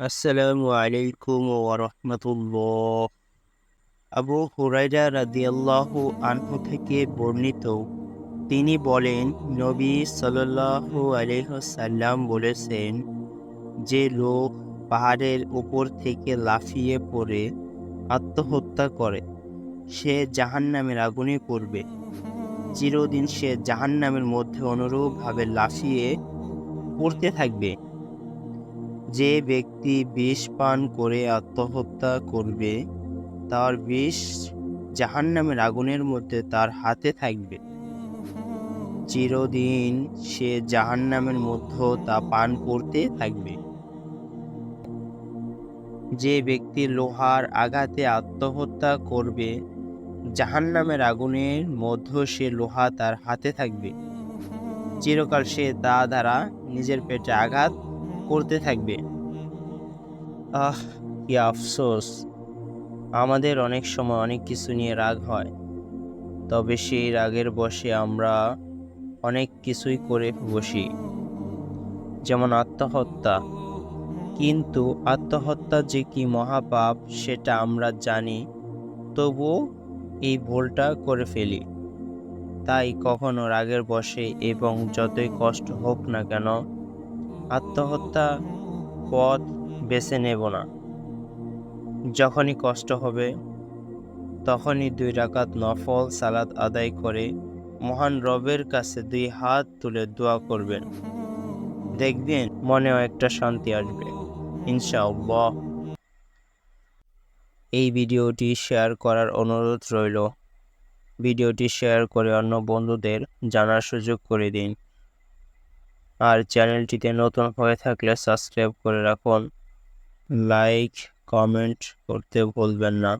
আসসালামু আলাইকুম ওরহমতুল্লাহ আবু হুরাইরা রাদিয়াল্লাহু আনহু থেকে বর্ণিত, তিনি বলেন, নবী সাল্লাল্লাহু আলাইসাল্লাম বলেছেন যে লোক পাহাড়ের উপর থেকে লাফিয়ে পড়ে আত্মহত্যা করে, সে জাহান্নামের আগুনে পড়বে। চিরদিন সে জাহান্নামের মধ্যে অনুরূপভাবে লাফিয়ে পড়তে থাকবে। যে ব্যক্তি বিষ পান করে আত্মহত্যা করবে, তার বিষ জাহান্নামের আগুনের মধ্যে তার হাতে থাকবে। চিরদিন সে জাহান্নামের মধ্যে তা পান করতে থাকবে। যে ব্যক্তি লোহার আঘাতে আত্মহত্যা করবে, জাহান্নামের আগুনের মধ্যে সে লোহা তার হাতে থাকবে। চিরকাল সে তা দ্বারা নিজের পেটে আঘাত করতে থাকবে। আহ কি আফসোস। আমাদের অনেক সময় অনেক কিছু নিয়ে রাগ হয়। তবে সেই রাগের বসে আমরা অনেক কিছুই করে বসি। যেমন আত্মহত্যা। কিন্তু আত্মহত্যা যে কি মহাপাপ, সেটা আমরা জানি। তবুও এই ভুলটা করে ফেলি। তাই কখনো রাগের বসে এবং যতই কষ্ট হোক না কেন আত্মহত্যা পথ বেছে নেব না। যখনই কষ্ট হবে, তখনই দুই রাকাত নফল সালাত আদায় করে মহান রবের কাছে দুই হাত তুলে দোয়া করবেন। দেখবেন মনেও একটা শান্তি আসবে, ইনশাআল্লাহ। এই ভিডিওটি শেয়ার করার অনুরোধ রইল। ভিডিওটি শেয়ার করে অন্য বন্ধুদের জানার সুযোগ করে দিন। আর চ্যানেলটিতে নতুন হয়ে থাকলে সাবস্ক্রাইব করে রাখুন। লাইক কমেন্ট করতে ভুলবেন না।